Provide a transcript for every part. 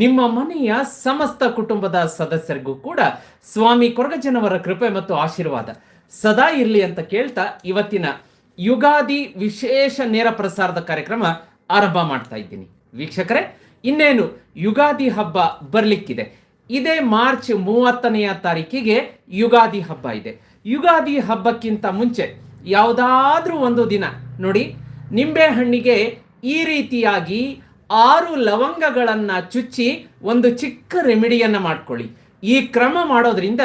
ನಿಮ್ಮ ಮನೆಯ ಸಮಸ್ತ ಕುಟುಂಬದ ಸದಸ್ಯರಿಗೂ ಕೂಡ ಸ್ವಾಮಿ ಕೊರಗಜ್ಜನವರ ಕೃಪೆ ಮತ್ತು ಆಶೀರ್ವಾದ. ಸದಾ ಇರಲಿ ಅಂತ ಕೇಳ್ತಾ ಇವತ್ತಿನ ಯುಗಾದಿ ವಿಶೇಷ ನೇರ ಪ್ರಸಾರದ ಕಾರ್ಯಕ್ರಮ ಆರಂಭ ಮಾಡ್ತಾ ಇದ್ದೀನಿ. ವೀಕ್ಷಕರೇ, ಇನ್ನೇನು ಯುಗಾದಿ ಹಬ್ಬ ಬರ್ಲಿಕ್ಕಿದೆ. ಇದೇ ಮಾರ್ಚ್ ಮೂವತ್ತನೆಯ ತಾರೀಕಿಗೆ ಯುಗಾದಿ ಹಬ್ಬ ಇದೆ. ಯುಗಾದಿ ಹಬ್ಬಕ್ಕಿಂತ ಮುಂಚೆ ಯಾವುದಾದ್ರೂ ಒಂದು ದಿನ ನೋಡಿ ನಿಂಬೆ ಹಣ್ಣಿಗೆ ಈ ರೀತಿಯಾಗಿ ಆರು ಲವಂಗಗಳನ್ನು ಚುಚ್ಚಿ ಒಂದು ಚಿಕ್ಕ ರೆಮಿಡಿಯನ್ನ ಮಾಡ್ಕೊಳ್ಳಿ. ಈ ಕ್ರಮ ಮಾಡೋದ್ರಿಂದ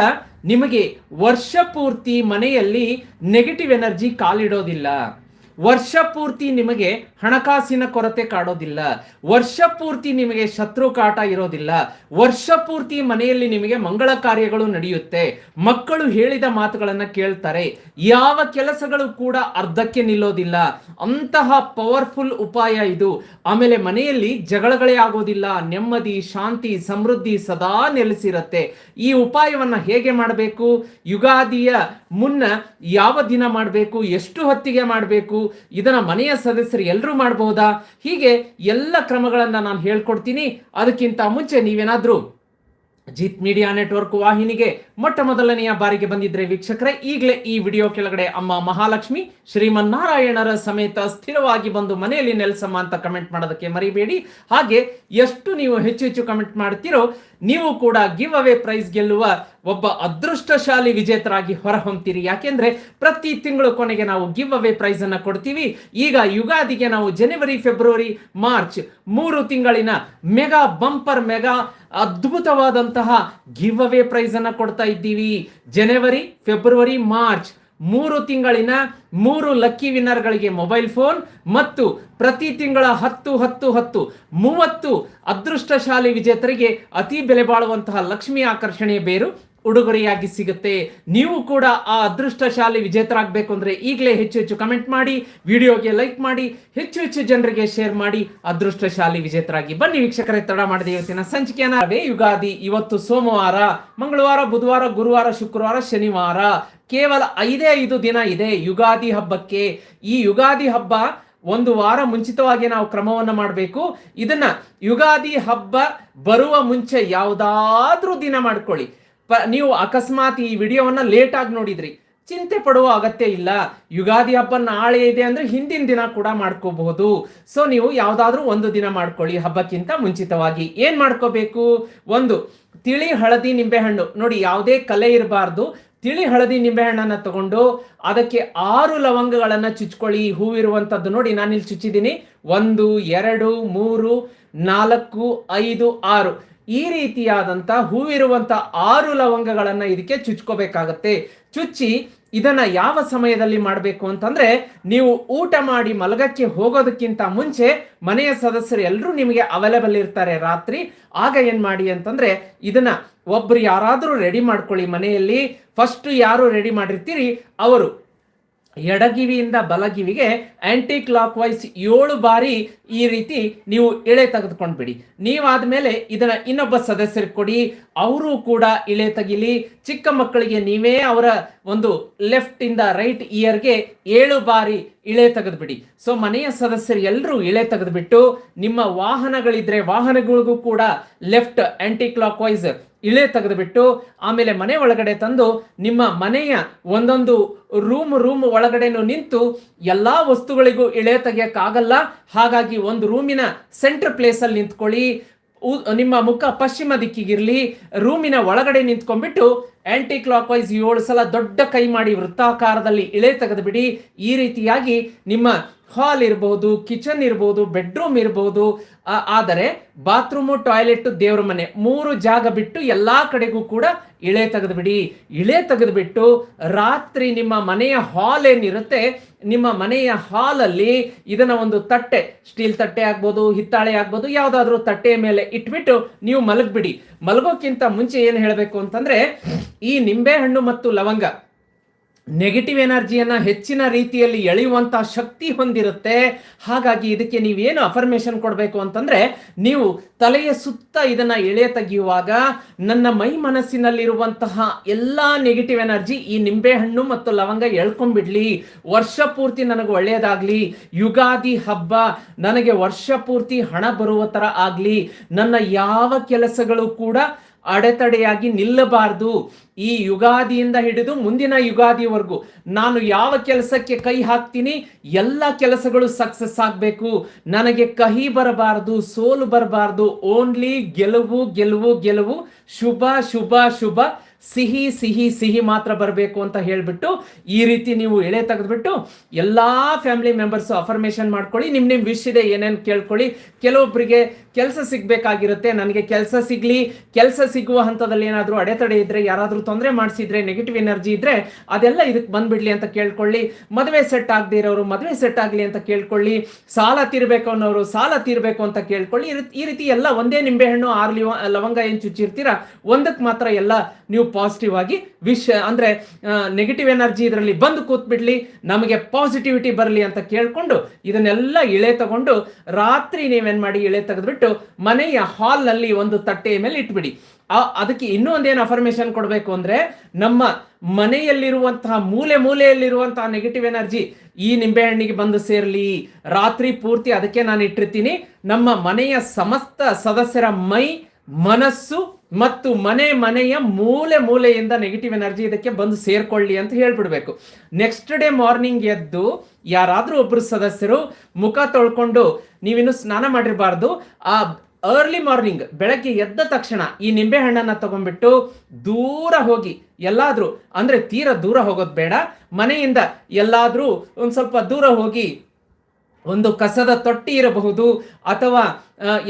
ನಿಮಗೆ ವರ್ಷ ಪೂರ್ತಿ ಮನೆಯಲ್ಲಿ ನೆಗೆಟಿವ್ ಎನರ್ಜಿ ಕಾಲಿಡೋದಿಲ್ಲ. ವರ್ಷ ಪೂರ್ತಿ ನಿಮಗೆ ಹಣಕಾಸಿನ ಕೊರತೆ ಕಾಡೋದಿಲ್ಲ. ವರ್ಷ ಪೂರ್ತಿ ನಿಮಗೆ ಶತ್ರು ಕಾಟ ಇರೋದಿಲ್ಲ. ವರ್ಷ ಪೂರ್ತಿ ಮನೆಯಲ್ಲಿ ನಿಮಗೆ ಮಂಗಳ ಕಾರ್ಯಗಳು ನಡೆಯುತ್ತೆ. ಮಕ್ಕಳು ಹೇಳಿದ ಮಾತುಗಳನ್ನು ಕೇಳ್ತಾರೆ. ಯಾವ ಕೆಲಸಗಳು ಕೂಡ ಅರ್ಧಕ್ಕೆ ನಿಲ್ಲೋದಿಲ್ಲ. ಅಂತಹ ಪವರ್ಫುಲ್ ಉಪಾಯ ಇದು. ಆಮೇಲೆ ಮನೆಯಲ್ಲಿ ಜಗಳಗಳೇ ಆಗೋದಿಲ್ಲ. ನೆಮ್ಮದಿ, ಶಾಂತಿ, ಸಮೃದ್ಧಿ ಸದಾ ನೆಲೆಸಿರತ್ತೆ. ಈ ಉಪಾಯವನ್ನ ಹೇಗೆ ಮಾಡಬೇಕು? ಯುಗಾದಿಯ ಮುನ್ನ ಯಾವ ದಿನ ಮಾಡಬೇಕು? ಎಷ್ಟು ಹೊತ್ತಿಗೆ ಮಾಡಬೇಕು? ಇದನ್ನ ಮನೆಯ ಸದಸ್ಯರು ಎಲ್ಲರೂ ಮಾಡಬಹುದಾ ಹೀಗೆ ಎಲ್ಲ ಕ್ರಮಗಳನ್ನ ನಾನು ಹೇಳ್ಕೊಡ್ತೀನಿ. ಅದಕ್ಕಿಂತ ಮುಂಚೆ ನೀವೇನಾದ್ರೂ ಜೀತ್ ಮೀಡಿಯಾ ನೆಟ್ವರ್ಕ್ ವಾಹಿನಿಗೆ ಮೊಟ್ಟ ಮೊದಲನೆಯ ಬಾರಿಗೆ ಬಂದಿದ್ರೆ ವೀಕ್ಷಕರೇ, ಈಗಲೇ ಈ ವಿಡಿಯೋ ಕೆಳಗಡೆ ಅಮ್ಮ ಮಹಾಲಕ್ಷ್ಮಿ, ಶ್ರೀಮನ್ನಾರಾಯಣರ ಸಮೇತ ಸ್ಥಿರವಾಗಿ ಬಂದು ಮನೆಯಲ್ಲಿ ನೆಲೆಸಮ್ಮ ಅಂತ ಕಮೆಂಟ್ ಮಾಡೋದಕ್ಕೆ ಮರಿಬೇಡಿ. ಹಾಗೆ ಎಷ್ಟು ನೀವು ಹೆಚ್ಚು ಹೆಚ್ಚು ಕಮೆಂಟ್ ಮಾಡ್ತೀರೋ, ನೀವು ಕೂಡ ಗಿವ್ ಅವೇ ಪ್ರೈಸ್ ಗೆಲ್ಲುವ ಒಬ್ಬ ಅದೃಷ್ಟಶಾಲಿ ವಿಜೇತರಾಗಿ ಹೊರಹೊಮ್ತೀರಿ. ಯಾಕೆಂದ್ರೆ ಪ್ರತಿ ತಿಂಗಳು ಕೊನೆಗೆ ನಾವು ಗಿವ್ ಅವೇ ಪ್ರೈಸ್ ಅನ್ನ ಕೊಡ್ತೀವಿ. ಈಗ ಯುಗಾದಿಗೆ ನಾವು ಜನವರಿ, ಫೆಬ್ರವರಿ, ಮಾರ್ಚ್ ಮೂರು ತಿಂಗಳಿನ ಮೆಗಾ ಬಂಪರ್, ಮೆಗಾ ಅದ್ಭುತವಾದಂತಹ ಗಿವ್ ಅವೇ ಪ್ರೈಸ್ ಅನ್ನ ಕೊಡ್ತಾ ಇದ್ದೀವಿ. ಜನವರಿ, ಫೆಬ್ರವರಿ, ಮಾರ್ಚ್ ಮೂರು ತಿಂಗಳಿನ ಮೂರು ಲಕ್ಕಿ ವಿನ್ನರ್ಗಳಿಗೆ ಮೊಬೈಲ್ ಫೋನ್ ಮತ್ತು ಪ್ರತಿ ತಿಂಗಳ ಹತ್ತು ಹತ್ತು ಹತ್ತು ಮೂವತ್ತು ಅದೃಷ್ಟಶಾಲಿ ವಿಜೇತರಿಗೆ ಅತಿ ಬೆಲೆ ಬಾಳುವಂತಹ ಲಕ್ಷ್ಮಿ ಆಕರ್ಷಣೆಯ ಬೇರು ಉಡುಗೊರೆಯಾಗಿ ಸಿಗುತ್ತೆ. ನೀವು ಕೂಡ ಆ ಅದೃಷ್ಟಶಾಲಿ ವಿಜೇತರಾಗಬೇಕು ಅಂದ್ರೆ ಈಗಲೇ ಹೆಚ್ಚು ಹೆಚ್ಚು ಕಮೆಂಟ್ ಮಾಡಿ, ವಿಡಿಯೋಗೆ ಲೈಕ್ ಮಾಡಿ, ಹೆಚ್ಚು ಹೆಚ್ಚು ಜನರಿಗೆ ಶೇರ್ ಮಾಡಿ, ಅದೃಷ್ಟಶಾಲಿ ವಿಜೇತರಾಗಿ. ಬನ್ನಿ ವೀಕ್ಷಕರೇ, ತಡ ಮಾಡಿದ ಇವತ್ತಿನ ಸಂಚಿಕೆಯನ್ನ. ಯುಗಾದಿ ಇವತ್ತು ಸೋಮವಾರ, ಮಂಗಳವಾರ, ಬುಧವಾರ, ಗುರುವಾರ, ಶುಕ್ರವಾರ, ಶನಿವಾರ. ಕೇವಲ ಐದೇ ಐದು ದಿನ ಇದೆ ಯುಗಾದಿ ಹಬ್ಬಕ್ಕೆ. ಈ ಯುಗಾದಿ ಹಬ್ಬ ಒಂದು ವಾರ ಮುಂಚಿತವಾಗಿ ನಾವು ಕ್ರಮವನ್ನು ಮಾಡಬೇಕು. ಇದನ್ನ ಯುಗಾದಿ ಹಬ್ಬ ಬರುವ ಮುಂಚೆ ಯಾವುದಾದ್ರೂ ದಿನ ಮಾಡ್ಕೊಳ್ಳಿ. ನೀವು ಅಕಸ್ಮಾತ್ ಈ ವಿಡಿಯೋವನ್ನ ಲೇಟ್ ಆಗಿ ನೋಡಿದ್ರಿ. ಚಿಂತೆ ಪಡುವ ಅಗತ್ಯ ಇಲ್ಲ. ಯುಗಾದಿ ಹಬ್ಬ ನಾಳೆ ಇದೆ ಅಂದ್ರೆ ಹಿಂದಿನ ದಿನ ಕೂಡ ಮಾಡ್ಕೋಬಹುದು. ಸೊ ನೀವು ಯಾವ್ದಾದ್ರೂ ಒಂದು ದಿನ ಮಾಡ್ಕೊಳ್ಳಿ ಹಬ್ಬಕ್ಕಿಂತ ಮುಂಚಿತವಾಗಿ. ಏನ್ ಮಾಡ್ಕೋಬೇಕು? ಒಂದು, ತಿಳಿ, ಹಳದಿ ನಿಂಬೆಹಣ್ಣು ನೋಡಿ, ಯಾವುದೇ ಕಲೆ ಇರಬಾರ್ದು. ತಿಳಿ, ಹಳದಿ ನಿಂಬೆಹಣ್ಣನ್ನ ತಗೊಂಡು ಅದಕ್ಕೆ ಆರು ಲವಂಗಗಳನ್ನ ಚುಚ್ಕೊಳ್ಳಿ. ಹೂವಿರುವಂತದ್ದು ನೋಡಿ ನಾನು ಇಲ್ಲಿ ಚುಚ್ಚಿದ್ದೀನಿ. ಒಂದು, ಎರಡು, ಮೂರು, ನಾಲ್ಕು, ಐದು, ಆರು. ಈ ರೀತಿಯಾದಂತ ಹೂವಿರುವಂಥ ಆರು ಲವಂಗಗಳನ್ನು ಇದಕ್ಕೆ ಚುಚ್ಕೋಬೇಕಾಗತ್ತೆ. ಚುಚ್ಚಿ ಇದನ್ನ ಯಾವ ಸಮಯದಲ್ಲಿ ಮಾಡಬೇಕು ಅಂತಂದ್ರೆ ನೀವು ಊಟ ಮಾಡಿ ಮಲಗಕ್ಕೆ ಹೋಗೋದಕ್ಕಿಂತ ಮುಂಚೆ ಮನೆಯ ಸದಸ್ಯರು ಎಲ್ಲರೂ ನಿಮಗೆ ಅವೈಲೇಬಲ್ ಇರ್ತಾರೆ ರಾತ್ರಿ. ಆಗ ಏನು ಮಾಡಿ ಅಂತಂದ್ರೆ ಇದನ್ನ ಒಬ್ರು ಯಾರಾದರೂ ರೆಡಿ ಮಾಡ್ಕೊಳ್ಳಿ ಮನೆಯಲ್ಲಿ. ಫಸ್ಟ್ ಯಾರು ರೆಡಿ ಮಾಡಿರ್ತೀರಿ? ಅವರು. ಎಡಗಿವಿಯಿಂದ ಬಲಗಿವಿಗೆ ಆಂಟಿ ಕ್ಲಾಕ್ ವೈಸ್ ಏಳು ಬಾರಿ ಈ ರೀತಿ ನೀವು ಇಳೆ ತೆಗೆದುಕೊಂಡು ಬಿಡಿ ನೀವಾದ ಮೇಲೆ ಇದನ್ನ ಇನ್ನೊಬ್ಬ ಸದಸ್ಯರಿಗೆ ಕೊಡಿ. ಅವರು ಕೂಡ ಇಳೆ ತೆಗಿಲಿ. ಚಿಕ್ಕ ಮಕ್ಕಳಿಗೆ ನೀವೇ ಅವರ ಒಂದು ಲೆಫ್ಟ್ ಇಂದ ರೈಟ್ ಇಯರ್ಗೆ ಏಳು ಬಾರಿ ಇಳೆ ತೆಗೆದ್ಬಿಡಿ. ಸೊ ಮನೆಯ ಸದಸ್ಯರು ಎಲ್ಲರೂ ಇಳೆ ತೆಗೆದುಬಿಟ್ಟು ನಿಮ್ಮ ವಾಹನಗಳಿದ್ರೆ ವಾಹನಗಳಿಗೂ ಕೂಡ ಲೆಫ್ಟ್ ಆಂಟಿ ಕ್ಲಾಕ್ ವೈಸ್ ಇಳೆ ತೆಗೆದುಬಿಟ್ಟು ಆಮೇಲೆ ಮನೆ ಒಳಗಡೆ ತಂದು ನಿಮ್ಮ ಮನೆಯ ಒಂದೊಂದು ರೂಮ್ ರೂಮ್ ಒಳಗಡೆನೂ ನಿಂತು ಎಲ್ಲಾ ವಸ್ತುಗಳಿಗೂ ಇಳೆ ತೆಗೆಯೋಕ್ಕಾಗಲ್ಲ. ಹಾಗಾಗಿ ಒಂದು ರೂಮಿನ ಸೆಂಟರ್ ಪ್ಲೇಸ್ ಅಲ್ಲಿ ನಿಂತ್ಕೊಳ್ಳಿ. ನಿಮ್ಮ ಮುಖ ಪಶ್ಚಿಮ ದಿಕ್ಕಿಗಿರಲಿ, ರೂಮಿನ ಒಳಗಡೆ ನಿಂತ್ಕೊಂಡ್ಬಿಟ್ಟು ಆಂಟಿ ಕ್ಲಾಕ್ ವೈಸ್ ಏಳು ಸಲ ದೊಡ್ಡ ಕೈ ಮಾಡಿ ವೃತ್ತಾಕಾರದಲ್ಲಿ ಇಳೆ ತೆಗೆದುಬಿಡಿ. ಈ ರೀತಿಯಾಗಿ ನಿಮ್ಮ ಹಾಲ್ ಇರ್ಬೋದು, ಕಿಚನ್ ಇರಬಹುದು ಬೆಡ್ರೂಮ್ ಇರಬಹುದು ಆದರೆ ಬಾತ್ರೂಮು ಟಾಯ್ಲೆಟ್ ದೇವ್ರ ಮನೆ ಮೂರು ಜಾಗ ಬಿಟ್ಟು ಎಲ್ಲಾ ಕಡೆಗೂ ಕೂಡ ಇಳೆ ತೆಗೆದುಬಿಡಿ. ಇಳೆ ತೆಗೆದುಬಿಟ್ಟು ರಾತ್ರಿ ನಿಮ್ಮ ಮನೆಯ ಹಾಲ್ ಏನಿರುತ್ತೆ, ನಿಮ್ಮ ಮನೆಯ ಹಾಲಲ್ಲಿ ಇದನ್ನ ಒಂದು ತಟ್ಟೆ, ಸ್ಟೀಲ್ ತಟ್ಟೆ ಆಗ್ಬೋದು, ಹಿತ್ತಾಳೆ ಆಗ್ಬೋದು, ಯಾವುದಾದ್ರೂ ತಟ್ಟೆಯ ಮೇಲೆ ಇಟ್ಬಿಟ್ಟು ನೀವು ಮಲಗ್ಬಿಡಿ. ಮಲಗೋಕ್ಕಿಂತ ಮುಂಚೆ ಏನು ಹೇಳಬೇಕು ಅಂತಂದ್ರೆ, ಈ ನಿಂಬೆಹಣ್ಣು ಮತ್ತು ಲವಂಗ ನೆಗೆಟಿವ್ ಎನರ್ಜಿಯನ್ನು ಹೆಚ್ಚಿನ ರೀತಿಯಲ್ಲಿ ಎಳೆಯುವಂಥ ಶಕ್ತಿ ಹೊಂದಿರುತ್ತೆ. ಹಾಗಾಗಿ ಇದಕ್ಕೆ ನೀವೇನು ಅಫರ್ಮೇಶನ್ ಕೊಡಬೇಕು ಅಂತಂದ್ರೆ, ನೀವು ತಲೆಯ ಸುತ್ತ ಇದನ್ನ ಎಳೆ ತೆಗೆಯುವಾಗ ನನ್ನ ಮೈ ಮನಸ್ಸಿನಲ್ಲಿರುವಂತಹ ಎಲ್ಲ ನೆಗೆಟಿವ್ ಎನರ್ಜಿ ಈ ನಿಂಬೆಹಣ್ಣು ಮತ್ತು ಲವಂಗ ಎಳ್ಕೊಂಡ್ಬಿಡ್ಲಿ. ವರ್ಷ ಪೂರ್ತಿ ನನಗೆ ಒಳ್ಳೆಯದಾಗ್ಲಿ. ಯುಗಾದಿ ಹಬ್ಬ ನನಗೆ ವರ್ಷ ಪೂರ್ತಿ ಹಣ ಬರುವ ತರ ಆಗ್ಲಿ. ನನ್ನ ಯಾವ ಕೆಲಸಗಳು ಕೂಡ ಅಡೆತಡೆಯಾಗಿ ನಿಲ್ಲಬಾರದು. ಈ ಯುಗಾದಿಯಿಂದ ಹಿಡಿದು ಮುಂದಿನ ಯುಗಾದಿವರೆಗೂ ನಾನು ಯಾವ ಕೆಲಸಕ್ಕೆ ಕೈ ಹಾಕ್ತೀನಿ, ಎಲ್ಲ ಕೆಲಸಗಳು ಸಕ್ಸಸ್ ಆಗಬೇಕು. ನನಗೆ ಕಹಿ ಬರಬಾರದು, ಸೋಲು ಬರಬಾರದು. ಓನ್ಲಿ ಗೆಲುವು ಗೆಲುವು ಗೆಲುವು. ಶುಭ ಶುಭ ಶುಭ. ಸಿಹಿ ಸಿಹಿ ಸಿಹಿ ಮಾತ್ರ ಬರಬೇಕು ಅಂತ ಹೇಳ್ಬಿಟ್ಟು ಈ ರೀತಿ ನೀವು ಎಳೆ ತೆಗೆದ್ಬಿಟ್ಟು ಎಲ್ಲ ಫ್ಯಾಮಿಲಿ ಮೆಂಬರ್ಸ್ ಅಫರ್ಮೇಷನ್ ಮಾಡ್ಕೊಳ್ಳಿ. ನಿಮ್ಮ ನಿಮ್ಮ ವಿಶ್ ಇದೆ, ಏನೇನು ಕೇಳ್ಕೊಳ್ಳಿ. ಕೆಲವೊಬ್ಬರಿಗೆ ಕೆಲಸ ಸಿಗ್ಬೇಕಾಗಿರುತ್ತೆ. ನನಗೆ ಕೆಲಸ ಸಿಗ್ಲಿ. ಕೆಲಸ ಸಿಗುವ ಹಂತದಲ್ಲಿ ಏನಾದರೂ ಅಡೆತಡೆ ಇದ್ರೆ, ಯಾರಾದರೂ ತೊಂದರೆ ಮಾಡಿಸಿದ್ರೆ ನೆಗೆಟಿವ್ ಎನರ್ಜಿ ಇದ್ರೆ, ಅದೆಲ್ಲ ಇದಕ್ಕೆ ಬಂದ್ಬಿಡ್ಲಿ ಅಂತ ಕೇಳ್ಕೊಳ್ಳಿ. ಮದುವೆ ಸೆಟ್ ಆಗದೆ ಇರೋರು ಮದುವೆ ಸೆಟ್ ಆಗಲಿ ಅಂತ ಕೇಳ್ಕೊಳ್ಳಿ. ಸಾಲ ತೀರ್ಬೇಕು ಅನ್ನೋರು ಸಾಲ ತೀರಬೇಕು ಅಂತ ಕೇಳ್ಕೊಳ್ಳಿ. ಈ ರೀತಿ- ಈ ರೀತಿ ಎಲ್ಲ ಒಂದೇ ನಿಂಬೆಹಣ್ಣು ಆರು ಲವಂಗ ಏನು ಚುಚ್ಚಿರ್ತೀರಾ ಒಂದಕ್ಕೆ ಮಾತ್ರ ಎಲ್ಲ ನೀವು ಪಾಸಿಟಿವ್ ಆಗಿ ವಿಶ್ ಅಂದ್ರೆ ನೆಗೆಟಿವ್ ಎನರ್ಜಿ ಇದರಲ್ಲಿ ಬಂದು ಕೂತ್ಬಿಡ್ಲಿ, ನಮಗೆ ಪಾಸಿಟಿವಿಟಿ ಬರಲಿ ಅಂತ ಕೇಳ್ಕೊಂಡು ಇದನ್ನೆಲ್ಲ ಇಳೆ ತಗೊಂಡು ರಾತ್ರಿ ನೀವೇನ್ ಮಾಡಿ ಇಳೆ ತೆಗೆದ್ಬಿಟ್ಟು ಮನೆಯ ಹಾಲ್ನಲ್ಲಿ ಒಂದು ತಟ್ಟೆಯ ಮೇಲೆ ಇಟ್ಬಿಡಿ. ಅದಕ್ಕೆ ಇನ್ನೂ ಒಂದೇನು ಅಫರ್ಮೇಶನ್ ಕೊಡಬೇಕು ಅಂದ್ರೆ ನಮ್ಮ ಮನೆಯಲ್ಲಿರುವಂತಹ ಮೂಲೆ ಮೂಲೆಯಲ್ಲಿರುವಂತಹ ನೆಗೆಟಿವ್ ಎನರ್ಜಿ ಈ ನಿಂಬೆಹಣ್ಣಿಗೆ ಬಂದು ಸೇರ್ಲಿ, ರಾತ್ರಿ ಪೂರ್ತಿ ಅದಕ್ಕೆ ನಾನು ಇಟ್ಟಿರ್ತೀನಿ. ನಮ್ಮ ಮನೆಯ ಸಮಸ್ತ ಸದಸ್ಯರ ಮೈ, ಮನಸ್ಸು ಮತ್ತು ಮನೆ ಮನೆಯ ಮೂಲೆ ಮೂಲೆಯಿಂದ ನೆಗೆಟಿವ್ ಎನರ್ಜಿ ಇದಕ್ಕೆ ಬಂದು ಸೇರ್ಕೊಳ್ಳಿ ಅಂತ ಹೇಳ್ಬಿಡ್ಬೇಕು. ನೆಕ್ಸ್ಟ್ ಡೇ ಮಾರ್ನಿಂಗ್ ಎದ್ದು ಯಾರಾದರೂ ಒಬ್ಬರು ಸದಸ್ಯರು ಮುಖ ತೊಳ್ಕೊಂಡು ನೀವಿನ್ನು ಸ್ನಾನ ಮಾಡಿರಬಾರ್ದು. ಆ ಅರ್ಲಿ ಮಾರ್ನಿಂಗ್ ಬೆಳಗ್ಗೆ ಎದ್ದ ತಕ್ಷಣ ಈ ನಿಂಬೆ ಹಣ್ಣನ್ನ ತಗೊಂಡ್ಬಿಟ್ಟು ದೂರ ಹೋಗಿ ಎಲ್ಲಾದರೂ, ಅಂದ್ರೆ ತೀರ ದೂರ ಹೋಗೋದು ಬೇಡ. ಮನೆಯಿಂದ ಎಲ್ಲಾದರೂ ಒಂದು ಸ್ವಲ್ಪ ದೂರ ಹೋಗಿ ಒಂದು ಕಸದ ತೊಟ್ಟಿ ಇರಬಹುದು ಅಥವಾ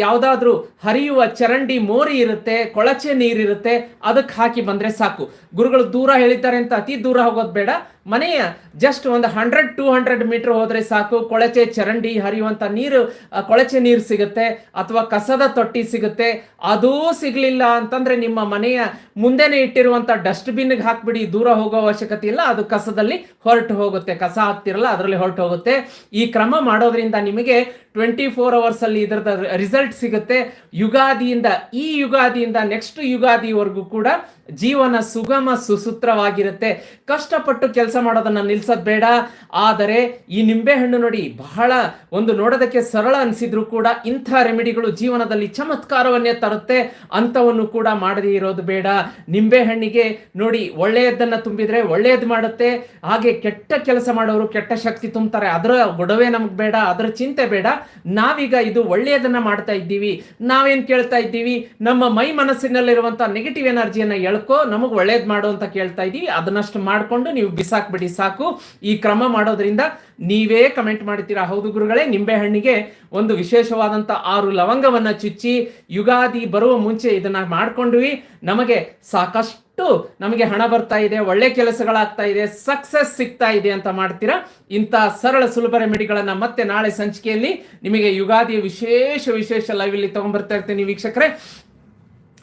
ಯಾವುದಾದ್ರೂ ಹರಿಯುವ ಚರಂಡಿ ಮೋರಿ ಇರುತ್ತೆ, ಕೊಳಚೆ ನೀರಿರುತ್ತೆ, ಅದಕ್ಕೆ ಹಾಕಿ ಬಂದರೆ ಸಾಕು. ಗುರುಗಳು ದೂರ ಹೇಳಿದ್ದಾರೆ ಅಂತ ಅತಿ ದೂರ ಹೋಗೋದು ಬೇಡ. ಮನೆಯ ಜಸ್ಟ್ ಒಂದು ಹಂಡ್ರೆಡ್ ಟೂ ಹಂಡ್ರೆಡ್ ಮೀಟರ್ ಹೋದರೆ ಸಾಕು. ಕೊಳಚೆ ಚರಂಡಿ ಹರಿಯುವಂತ ನೀರು ಕೊಳಚೆ ನೀರು ಸಿಗುತ್ತೆ ಅಥವಾ ಕಸದ ತೊಟ್ಟಿ ಸಿಗುತ್ತೆ. ಅದೂ ಸಿಗಲಿಲ್ಲ ಅಂತಂದ್ರೆ ನಿಮ್ಮ ಮನೆಯ ಮುಂದೆನೆ ಇಟ್ಟಿರುವಂತ ಡಸ್ಟ್ಬಿನ್ಗೆ ಹಾಕ್ಬಿಡಿ. ದೂರ ಹೋಗೋ ಅವಶ್ಯಕತೆ ಇಲ್ಲ. ಅದು ಕಸದಲ್ಲಿ ಹೊರಟು ಹೋಗುತ್ತೆ. ಕಸ ಹಾಕ್ತಿರಲ್ಲ ಅದರಲ್ಲಿ ಹೊರಟು ಹೋಗುತ್ತೆ. ಈ ಕ್ರಮ ಮಾಡೋದ್ರಿಂದ ನಿಮಗೆ ಟ್ವೆಂಟಿ ಫೋರ್ ಅವರ್ಸ್ ಅಲ್ಲಿ ಇದರದ ರಿಸಲ್ಟ್ ಸಿಗುತ್ತೆ. ಯುಗಾದಿಯಿಂದ, ಈ ಯುಗಾದಿಯಿಂದ ನೆಕ್ಸ್ಟ್ ಯುಗಾದಿವರೆಗೂ ಕೂಡ ಜೀವನ ಸುಗಮ ಸುಸೂತ್ರವಾಗಿರುತ್ತೆ. ಕಷ್ಟಪಟ್ಟು ಕೆಲಸ ಮಾಡೋದನ್ನ ನಿಲ್ಸೋದು ಬೇಡ. ಆದರೆ ಈ ನಿಂಬೆಹಣ್ಣು ನೋಡಿ ಬಹಳ ಒಂದು ನೋಡೋದಕ್ಕೆ ಸರಳ ಅನಿಸಿದ್ರು ಕೂಡ ಇಂಥ ರೆಮಿಡಿಗಳು ಜೀವನದಲ್ಲಿ ಚಮತ್ಕಾರವನ್ನೇ ತರುತ್ತೆ. ಅಂಥವನ್ನು ಕೂಡ ಮಾಡದೇ ಇರೋದು ಬೇಡ. ನಿಂಬೆಹಣ್ಣಿಗೆ ನೋಡಿ ಒಳ್ಳೆಯದನ್ನ ತುಂಬಿದ್ರೆ ಒಳ್ಳೆಯದು ಮಾಡುತ್ತೆ. ಹಾಗೆ ಕೆಟ್ಟ ಕೆಲಸ ಮಾಡೋರು ಕೆಟ್ಟ ಶಕ್ತಿ ತುಂಬ್ತಾರೆ. ಅದರ ಗೊಡವೆ ನಮಗೆ ಬೇಡ, ಅದರ ಚಿಂತೆ ಬೇಡ. ನಾವೀಗ ಇದು ಒಳ್ಳೆಯದನ್ನ ಮಾಡ್ತಾ ಇದ್ದೀವಿ. ನಾವೇನ್ ಕೇಳ್ತಾ ಇದ್ದೀವಿ? ನಮ್ಮ ಮೈ ಮನಸ್ಸಿನಲ್ಲಿರುವಂತ ನೆಗೆಟಿವ್ ಎನರ್ಜಿಯನ್ನ ಎಳ್ಕೊ, ನಮಗೆ ಒಳ್ಳೇದ್ ಮಾಡು ಅಂತ ಕೇಳ್ತಾ ಇದ್ದೀವಿ ಅದನ್ನಷ್ಟು ಮಾಡ್ಕೊಂಡು ನೀವು ಬಿಸಾಕ್ಬಿಡಿ ಸಾಕು. ಈ ಕ್ರಮ ಮಾಡೋದ್ರಿಂದ ನೀವೇ ಕಮೆಂಟ್ ಮಾಡ್ತೀರಾ ಹೌದು ಗುರುಗಳೇ ನಿಂಬೆ ಹಣ್ಣಿಗೆ ಒಂದು ವಿಶೇಷವಾದಂತ ಆರು ಲವಂಗವನ್ನ ಚುಚ್ಚಿ ಯುಗಾದಿ ಬರುವ ಮುಂಚೆ ಇದನ್ನ ಮಾಡ್ಕೊಂಡ್ವಿ. ನಮಗೆ ಸಾಕಷ್ಟು ನಮಗೆ ಹಣ ಬರ್ತಾ ಇದೆ, ಒಳ್ಳೆ ಕೆಲಸಗಳಾಗ್ತಾ ಇದೆ ಸಕ್ಸಸ್ ಸಿಗ್ತಾ ಇದೆ ಅಂತ ಮಾಡ್ತೀರಾ? ಇಂಥ ಸರಳ ಸುಲಭ ರೆಮಿಡಿಗಳನ್ನ ಮತ್ತೆ ನಾಳೆ ಸಂಚಿಕೆಯಲ್ಲಿ ನಿಮಗೆ ಯುಗಾದಿಯ ವಿಶೇಷ ವಿಶೇಷ ಲೈವ್ ಇಲ್ಲಿ ತಗೊಂಡ್ಬರ್ತಾ ಇರ್ತೀನಿ ವೀಕ್ಷಕರೇ.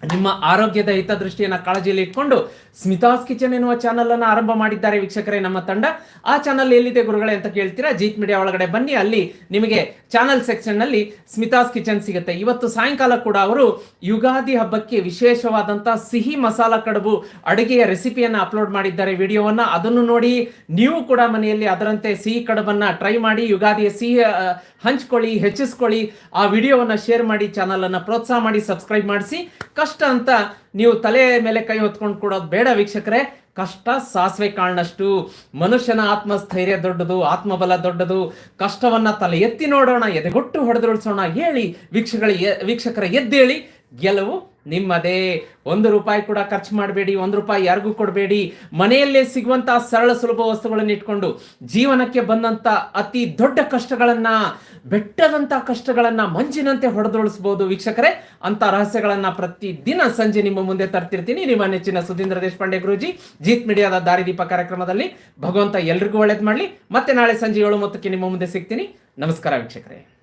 ನಿಮ್ಮ ಆರೋಗ್ಯದ ಹಿತದೃಷ್ಟಿಯನ್ನು ಕಾಳಜಿಯಲ್ಲಿ ಇಟ್ಕೊಂಡು ಸ್ಮಿತಾಸ್ ಕಿಚನ್ ಎನ್ನುವ ಚಾನಲ್ ಅನ್ನು ಆರಂಭ ಮಾಡಿದ್ದಾರೆ ವೀಕ್ಷಕರೇ, ನಮ್ಮ ತಂಡ. ಆ ಚಾನಲ್ ಎಲ್ಲಿದೆ ಗುರುಗಳೇ ಅಂತ ಕೇಳ್ತೀರಾ? ಜೀತ್ ಮೀಡಿಯಾ ಒಳಗಡೆ ಬನ್ನಿ. ಅಲ್ಲಿ ನಿಮಗೆ ಚಾನಲ್ ಸೆಕ್ಷನ್ನಲ್ಲಿ ಸ್ಮಿತಾಸ್ ಕಿಚನ್ ಸಿಗುತ್ತೆ. ಇವತ್ತು ಸಾಯಂಕಾಲ ಕೂಡ ಅವರು ಯುಗಾದಿ ಹಬ್ಬಕ್ಕೆ ವಿಶೇಷವಾದಂತಹ ಸಿಹಿ ಮಸಾಲ ಕಡುಬು ಅಡುಗೆಯ ರೆಸಿಪಿಯನ್ನು ಅಪ್ಲೋಡ್ ಮಾಡಿದ್ದಾರೆ ವಿಡಿಯೋವನ್ನ. ಅದನ್ನು ನೋಡಿ ನೀವು ಕೂಡ ಮನೆಯಲ್ಲಿ ಅದರಂತೆ ಸಿಹಿ ಕಡುಬನ್ನ ಟ್ರೈ ಮಾಡಿ, ಯುಗಾದಿಯ ಸಿಹಿ ಹಂಚ್ಕೊಳ್ಳಿ, ಹೆಚ್ಚಿಸ್ಕೊಳ್ಳಿ. ಆ ವಿಡಿಯೋವನ್ನ ಶೇರ್ ಮಾಡಿ ಚಾನಲ್ ಅನ್ನ ಪ್ರೋತ್ಸಾಹ ಮಾಡಿ ಸಬ್ಸ್ಕ್ರೈಬ್ ಮಾಡಿಸಿ. ಕಷ್ಟ ಅಂತ ನೀವು ತಲೆ ಮೇಲೆ ಕೈ ಹೊತ್ಕೊಂಡು ಕೊಡೋದು ಬೇಡ ವೀಕ್ಷಕರೇ. ಕಷ್ಟ ಸಾಸಿವೆ ಕಾಣಷ್ಟು ಮನುಷ್ಯನ ಆತ್ಮಸ್ಥೈರ್ಯ ದೊಡ್ಡದು, ಆತ್ಮಬಲ ದೊಡ್ಡದು. ಕಷ್ಟವನ್ನ ತಲೆ ಎತ್ತಿ ನೋಡೋಣ, ಎದೆಗೊಟ್ಟು ಹೊಡೆದುರುಳಿಸೋಣ ಹೇಳಿ ವೀಕ್ಷಕರ ವೀಕ್ಷಕರ ಎದ್ದೇಳಿ ಗೆಲುವು ನಿಮ್ಮದೇ ಒಂದು ರೂಪಾಯಿ ಕೂಡ ಖರ್ಚು ಮಾಡಬೇಡಿ, ಒಂದು ರೂಪಾಯಿ ಯಾರಿಗೂ ಕೊಡಬೇಡಿ. ಮನೆಯಲ್ಲೇ ಸಿಗುವಂತಹ ಸರಳ ಸುಲಭ ವಸ್ತುಗಳನ್ನು ಇಟ್ಕೊಂಡು ಜೀವನಕ್ಕೆ ಬಂದಂತ ಅತಿ ದೊಡ್ಡ ಕಷ್ಟಗಳನ್ನ, ಬೆಟ್ಟದಂತ ಕಷ್ಟಗಳನ್ನ ಮಂಜಿನಂತೆ ಹೊಡೆದೊಳಿಸಬಹುದು ವೀಕ್ಷಕರೇ. ಅಂತ ರಹಸ್ಯಗಳನ್ನ ಪ್ರತಿ ದಿನ ಸಂಜೆ ನಿಮ್ಮ ಮುಂದೆ ತರ್ತಿರ್ತೀನಿ. ನಿಮ್ಮ ನೆಚ್ಚಿನ ಸುಧೀಂದ್ರ ದೇಶಪಾಂಡೆ ಗುರುಜಿ, ಜೀತ್ ಮೀಡಿಯಾದ ದಾರಿದೀಪ ಕಾರ್ಯಕ್ರಮದಲ್ಲಿ ಭಗವಂತ ಎಲ್ರಿಗೂ ಒಳ್ಳೇದು ಮಾಡಲಿ. ಮತ್ತೆ ನಾಳೆ ಸಂಜೆ ಏಳು ಮೊತ್ತಕ್ಕೆ ನಿಮ್ಮ ಮುಂದೆ ಸಿಗ್ತೀನಿ. ನಮಸ್ಕಾರ ವೀಕ್ಷಕರೇ.